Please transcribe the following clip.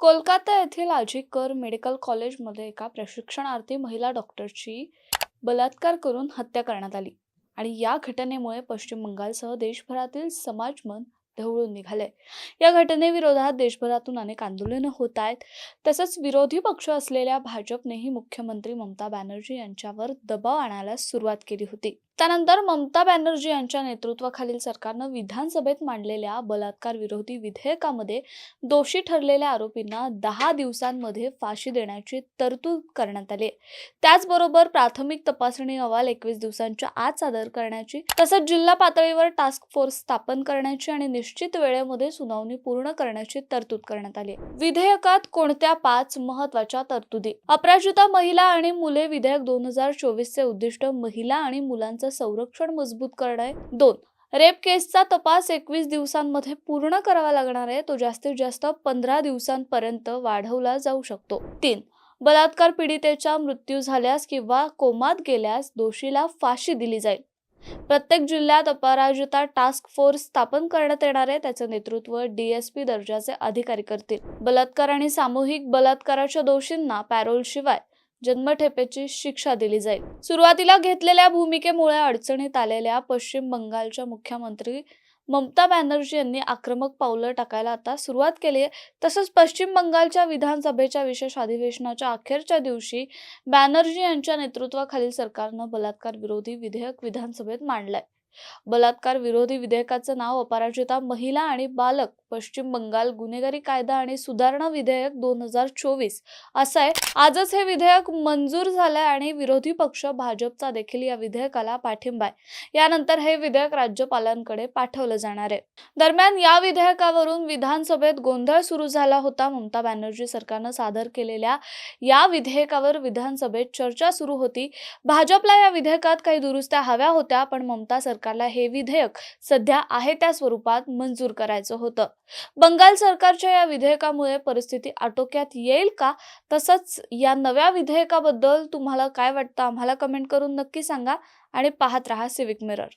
कोलकाता येथील आजीकर मेडिकल कॉलेजमध्ये एका प्रशिक्षणार्थी महिला डॉक्टरची बलात्कार करून हत्या करण्यात आली. आणि या घटनेमुळे पश्चिम बंगालसह देशभरातील समाजमन ढवळून निघाले. या घटनेविरोधात देशभरातून अनेक आंदोलनं होत आहेत. तसंच विरोधी पक्ष असलेल्या भाजपनेही मुख्यमंत्री ममता बॅनर्जी यांच्यावर दबाव आणायला सुरुवात केली होती. त्यानंतर ममता बॅनर्जी यांच्या नेतृत्वाखालील सरकारनं विधानसभेत मांडलेल्या बलात्कार विरोधी विधेयकामध्ये दोषी ठरलेल्या आरोपींना दहा दिवसांमध्ये फाशी देण्याची तरतूद करण्यात आली. त्याचबरोबर प्राथमिक तपासणी अहवाल एकवीस दिवसांच्या आत सादर करण्याची तसंच जिल्हा पातळीवर टास्क फोर्स स्थापन करण्याची आणि निश्चित वेळेमध्ये सुनावणी पूर्ण करण्याची तरतूद करण्यात आली. विधेयकात कोणत्या पाच महत्त्वाच्या तरतुदी? अपराजिता महिला आणि मुले विधेयक दोन हजार चोवीस चे उद्दिष्ट महिला आणि मुलांचं संरक्षण मजबूत करणे दोन. रेप केसचा तपास एकवीस दिवसांमध्ये पूर्ण करावा लागणार आहे. तो जास्तीत जास्त पंधरा दिवसांपर्यंत वाढवला जाऊ शकतो. तीन. बलात्कार पीडितेचा मृत्यू झाल्यास किंवा कोमात गेल्यास दोषीला फाशी दिली जाईल. प्रत्येक जिल्ह्यात अपराजिता टास्क फोर्स स्थापन करण्यात येणार आहे. त्याचं नेतृत्व डीएसपी दर्जाचे अधिकारी करतील. बलात्कार आणि सामूहिक बलात्काराच्या दोषींना पॅरोल शिवाय जन्मठेपेची शिक्षा दिली जाईल. सुरुवातीला घेतलेल्या भूमिकेमुळे अडचणीत आलेल्या पश्चिम बंगालच्या मुख्यमंत्री ममता बॅनर्जी यांनी आक्रमक पावलं टाकायला आता सुरुवात केली आहे. तसंच पश्चिम बंगालच्या विधानसभेच्या विशेष अधिवेशनाच्या अखेरच्या दिवशी बॅनर्जी यांच्या नेतृत्वाखालील सरकारनं बलात्कार विरोधी विधेयक विधानसभेत मांडलंय. बलात्कार विरोधी विधेयकाचं नाव अपराजिता महिला आणि बालक पश्चिम बंगाल गुन्हेगारी कायदा आणि सुधारणा विधेयक दोन हजार चोवीस असं आहे. आजच हे विधेयक मंजूर झालंय आणि विरोधी पक्ष भाजपचा देखील या विधेयकाला पाठिंबा आहे. यानंतर हे विधेयक राज्यपालांकडे पाठवलं जाणार आहे. दरम्यान या विधेयकावरून विधानसभेत गोंधळ सुरू झाला होता. ममता बॅनर्जी सरकारनं सादर केलेल्या या विधेयकावर विधानसभेत चर्चा सुरू होती. भाजपला या विधेयकात काही दुरुस्त्या हव्या होत्या पण ममता सरकारला हे विधेयक सध्या आहे त्या स्वरूपात मंजूर करायचं होतं. बंगाल सरकारच्या या विधेयकामुळे परिस्थिती आटोक्यात येईल का? तसंच या नव्या विधेयकाबद्दल तुम्हाला काय वाटतं? आम्हाला कमेंट करून नक्की सांगा आणि पाहत राहा सिविक मिरर